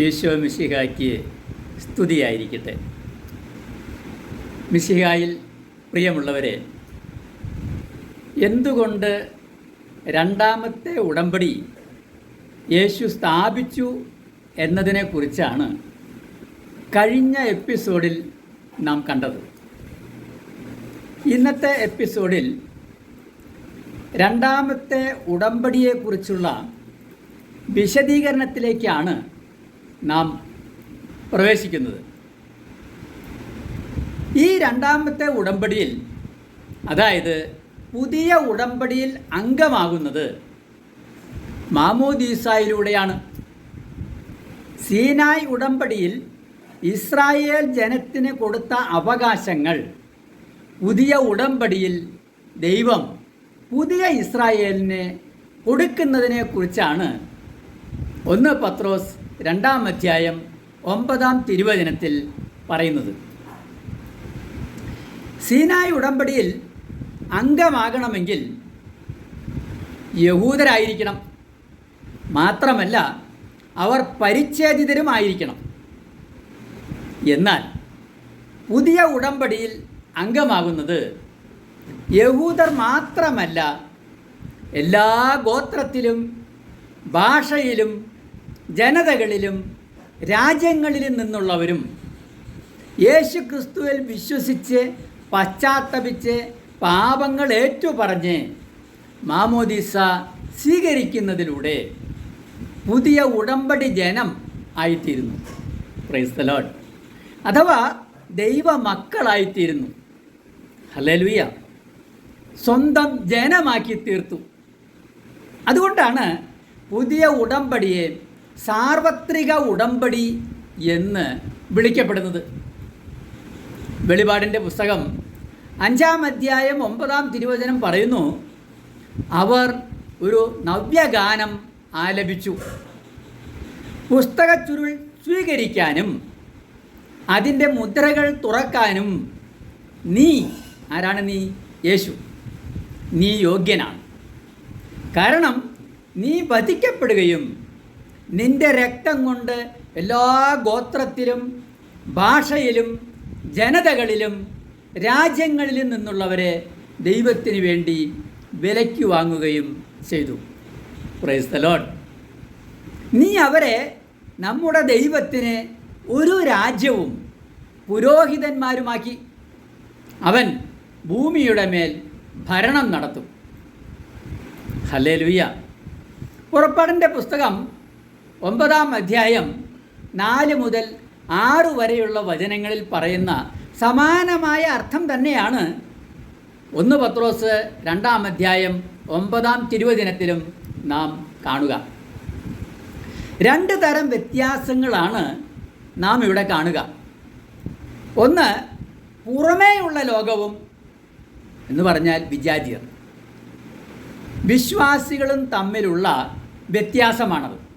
യേശോ മിശിഹായ്ക്ക് സ്തുതിയായിരിക്കട്ടെ. മിശിഹായിൽ പ്രിയമുള്ളവരെ എന്തുകൊണ്ട് രണ്ടാമത്തെ ഉടമ്പടി യേശു സ്ഥാപിച്ചു എന്നതിനെക്കുറിച്ചാണ് കഴിഞ്ഞ എപ്പിസോഡിൽ നാം കണ്ടത്. ഇന്നത്തെ എപ്പിസോഡിൽ രണ്ടാമത്തെ ഉടമ്പടിയെക്കുറിച്ചുള്ള വിശദീകരണത്തിലേക്കാണ് നാം പ്രവേശിക്കുന്നത്. ഈ രണ്ടാമത്തെ ഉടമ്പടിയിൽ അതായത് പുതിയ ഉടമ്പടിയിൽ അംഗമാകുന്നത് മാമോദീസായിലൂടെയാണ്. സീനായ് ഉടമ്പടിയിൽ ഇസ്രായേൽ ജനത്തിന് കൊടുത്ത അവകാശങ്ങൾ പുതിയ ഉടമ്പടിയിൽ ദൈവം പുതിയ ഇസ്രായേലിനെ കൊടുക്കുന്നതിനെക്കുറിച്ചാണ് ഒന്ന് പത്രോസ് രണ്ടാം അധ്യായം ഒമ്പതാം തിരുവചനത്തിൽ പറയുന്നത്. സീനായ് ഉടമ്പടിയിൽ അംഗമാകണമെങ്കിൽ യഹൂദരായിരിക്കണം. മാത്രമല്ല അവർ പരിച്ഛേദിതരുമായിരിക്കണം. എന്നാൽ പുതിയ ഉടമ്പടിയിൽ അംഗമാകുന്നത് യഹൂദർ മാത്രമല്ല എല്ലാ ഗോത്രത്തിലും ഭാഷയിലും ജനതകളിലും രാജ്യങ്ങളിലും നിന്നുള്ളവരും യേശു ക്രിസ്തുവിൽ വിശ്വസിച്ച് പശ്ചാത്തപിച്ച് പാപങ്ങൾ ഏറ്റുപറഞ്ഞ് മാമോദീസ സ്വീകരിക്കുന്നതിലൂടെ പുതിയ ഉടമ്പടി ജനം ആയിത്തീരുന്നു. പ്രൈസ് ദ ലോഡ് അഥവാ ദൈവ മക്കളായിത്തീരുന്നു ഹല്ലേലൂയ സ്വന്തം ജനമാക്കി തീർത്തു അതുകൊണ്ടാണ് പുതിയ ഉടമ്പടിയെ സാർവത്രിക ഉടമ്പടി എന്ന് വിളിക്കപ്പെടുന്നത്. വെളിപാടിന്റെ പുസ്തകം അഞ്ചാം അധ്യായം ഒമ്പതാം തിരുവചനം പറയുന്നു അവർ ഒരു നവ്യഗാനം ആലപിച്ചു. പുസ്തക ചുരുൾ സ്വീകരിക്കാനും അതിന്റെ മുദ്രകൾ തുറക്കാനും നീ ആരാണ് നീ? യേശു. നീ യോഗ്യനാണ്. കാരണം നീ വധിക്കപ്പെടുകയും നിന്റെ രക്തം കൊണ്ട് എല്ലാ ഗോത്രത്തിലും ഭാഷയിലും ജനതകളിലും രാജ്യങ്ങളിലും നിന്നുള്ളവരെ ദൈവത്തിന് വേണ്ടി വിലയ്ക്ക് വാങ്ങുകയും ചെയ്തു. പ്രൈസ് ലോഡ് നീ അവരെ നമ്മുടെ ദൈവത്തിന് ഒരു രാജ്യവും പുരോഹിതന്മാരുമാക്കി. അവൻ ഭൂമിയുടെ മേൽ ഭരണം നടത്തും. ഹലേ ലുയ്യ പുറപ്പാടിന്റെ പുസ്തകം ഒമ്പതാം അധ്യായം നാല് മുതൽ ആറ് വരെയുള്ള വചനങ്ങളിൽ പറയുന്ന സമാനമായ അർത്ഥം തന്നെയാണ്. ഒന്ന് പത്രോസ് രണ്ടാം അധ്യായം ഒമ്പതാം തിരുവചനത്തിലും നാം കാണുക. രണ്ട് തരം വ്യത്യാസങ്ങളാണ് നാം ഇവിടെ കാണുക. ഒന്ന് പുറമേയുള്ള ലോകവും എന്ന് പറഞ്ഞാൽ വിജാതിയർ വിശ്വാസികളും തമ്മിലുള്ള വ്യത്യാസമാണത്.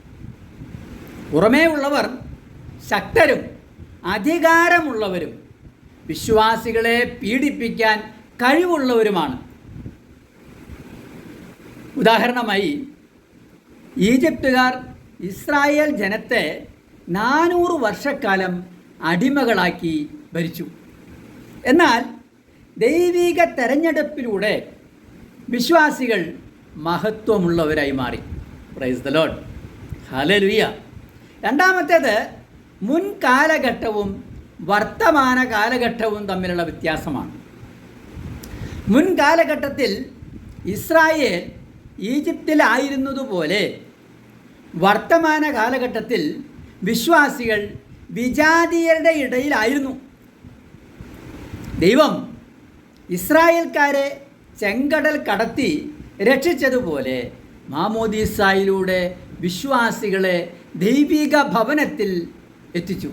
പുറമേ ഉള്ളവർ ശക്തരും അധികാരമുള്ളവരും വിശ്വാസികളെ പീഡിപ്പിക്കാൻ കഴിവുള്ളവരുമാണ്. ഉദാഹരണമായി ഈജിപ്തുകാർ ഇസ്രായേൽ ജനത്തെ നാനൂറ് വർഷക്കാലം അടിമകളാക്കി ഭരിച്ചു. എന്നാൽ ദൈവിക തെരഞ്ഞെടുപ്പിലൂടെ വിശ്വാസികൾ മഹത്വമുള്ളവരായി മാറി. പ്രൈസ് ദ ലോഡ് ഹലലുയ്യ രണ്ടാമത്തേത് മുൻ കാലഘട്ടവും വർത്തമാന കാലഘട്ടവും തമ്മിലുള്ള വ്യത്യാസമാണ്. മുൻ കാലഘട്ടത്തിൽ ഇസ്രായേൽ ഈജിപ്തിലായിരുന്നതുപോലെ വർത്തമാന കാലഘട്ടത്തിൽ വിശ്വാസികൾ വിജാതീയരുടെ ഇടയിലായിരുന്നു. ദൈവം ഇസ്രായേൽക്കാരെ ചെങ്കടൽ കടത്തി രക്ഷിച്ചതുപോലെ മാമോദീസായിലൂടെ വിശ്വാസികളെ ദൈവിക ഭവനത്തിൽ എത്തിച്ചു.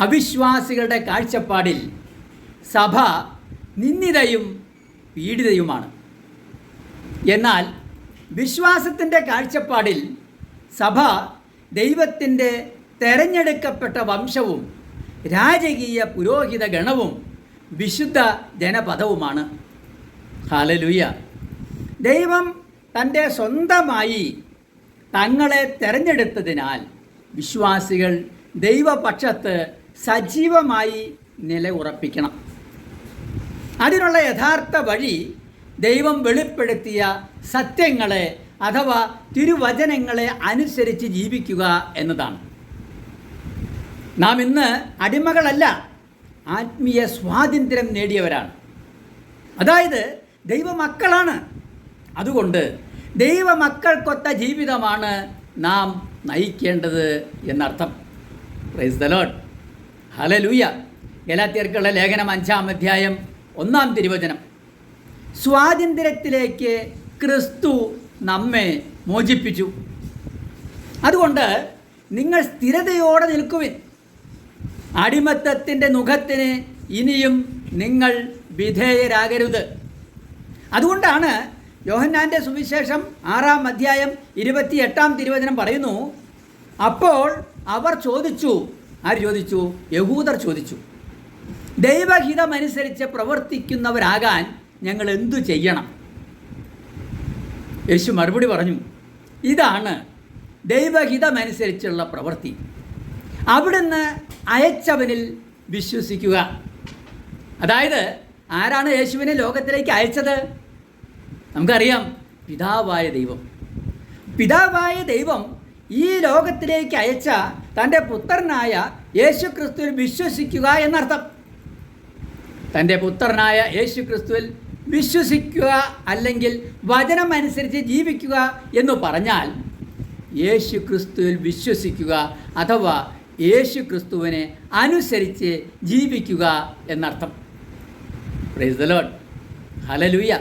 അവിശ്വാസികളുടെ കാഴ്ചപ്പാടിൽ സഭ നിന്ദിതയും പീഡിതയുമാണ്. എന്നാൽ വിശ്വാസത്തിന്റെ കാഴ്ചപ്പാടിൽ സഭ ദൈവത്തിന്റെ തെരഞ്ഞെടുക്കപ്പെട്ട വംശവും രാജകീയ പുരോഹിത ഗണവും വിശുദ്ധ ജനപദവുമാണ്. ഹാലലുയ്യ ദൈവം തന്റെ സ്വന്തമായി തങ്ങളെ തെരഞ്ഞെടുത്തതിനാൽ വിശ്വാസികൾ ദൈവപക്ഷത്ത് സജീവമായി നിലയുറപ്പിക്കണം. അതിനുള്ള യഥാർത്ഥ വഴി ദൈവം വെളിപ്പെടുത്തിയ സത്യങ്ങളെ അഥവാ തിരുവചനങ്ങളെ അനുസരിച്ച് ജീവിക്കുക എന്നതാണ്. നാം ഇന്ന് അടിമകളല്ല ആത്മീയ സ്വാതന്ത്ര്യം നേടിയവരാണ്. അതായത് ദൈവമക്കളാണ്. അതുകൊണ്ട് ദൈവമക്കൾക്കൊത്ത ജീവിതമാണ് നാം നയിക്കേണ്ടത് എന്നർത്ഥം. പ്രൈസ് ദ ലോഡ് ഹലലൂയ ഗലാത്തിയർക്കുള്ള ലേഖനം അഞ്ചാം അധ്യായം ഒന്നാം തിരുവചനം. സ്വാതന്ത്ര്യത്തിലേക്ക് ക്രിസ്തു നമ്മെ മോചിപ്പിച്ചു. അതുകൊണ്ട് നിങ്ങൾ സ്ഥിരതയോടെ നിൽക്കുവിൻ. അടിമത്തത്തിന്റെ മുഖത്തിന് ഇനിയും നിങ്ങൾ വിധേയരാകരുത്. അതുകൊണ്ടാണ് യോഹന്നാന്റെ സുവിശേഷം ആറാം അധ്യായം ഇരുപത്തി എട്ടാം തിരുവചനം പറയുന്നു അപ്പോൾ അവർ ചോദിച്ചു. ആര് ചോദിച്ചു? യഹൂദർ ചോദിച്ചു. ദൈവഹിതമനുസരിച്ച് പ്രവർത്തിക്കുന്നവരാകാൻ ഞങ്ങൾ എന്തു ചെയ്യണം? യേശു മറുപടി പറഞ്ഞു ഇതാണ് ദൈവഹിതമനുസരിച്ചുള്ള പ്രവൃത്തി. അവിടുന്ന് അയച്ചവനിൽ വിശ്വസിക്കുക. അതായത് ആരാണ് യേശുവിനെ ലോകത്തിലേക്ക് അയച്ചത്? നമുക്കറിയാം പിതാവായ ദൈവം. പിതാവായ ദൈവം ഈ ലോകത്തിലേക്ക് അയച്ച തന്റെ പുത്രനായ യേശു ക്രിസ്തുവിൽ വിശ്വസിക്കുക എന്നർത്ഥം. തന്റെ പുത്രനായ യേശു ക്രിസ്തുവിൽ വിശ്വസിക്കുക അല്ലെങ്കിൽ വചനമനുസരിച്ച് ജീവിക്കുക എന്ന് പറഞ്ഞാൽ യേശു ക്രിസ്തുവിൽ വിശ്വസിക്കുക അഥവാ യേശു ക്രിസ്തുവിനെ അനുസരിച്ച് ജീവിക്കുക എന്നർത്ഥം. പ്രൈസ് ഹലലുയ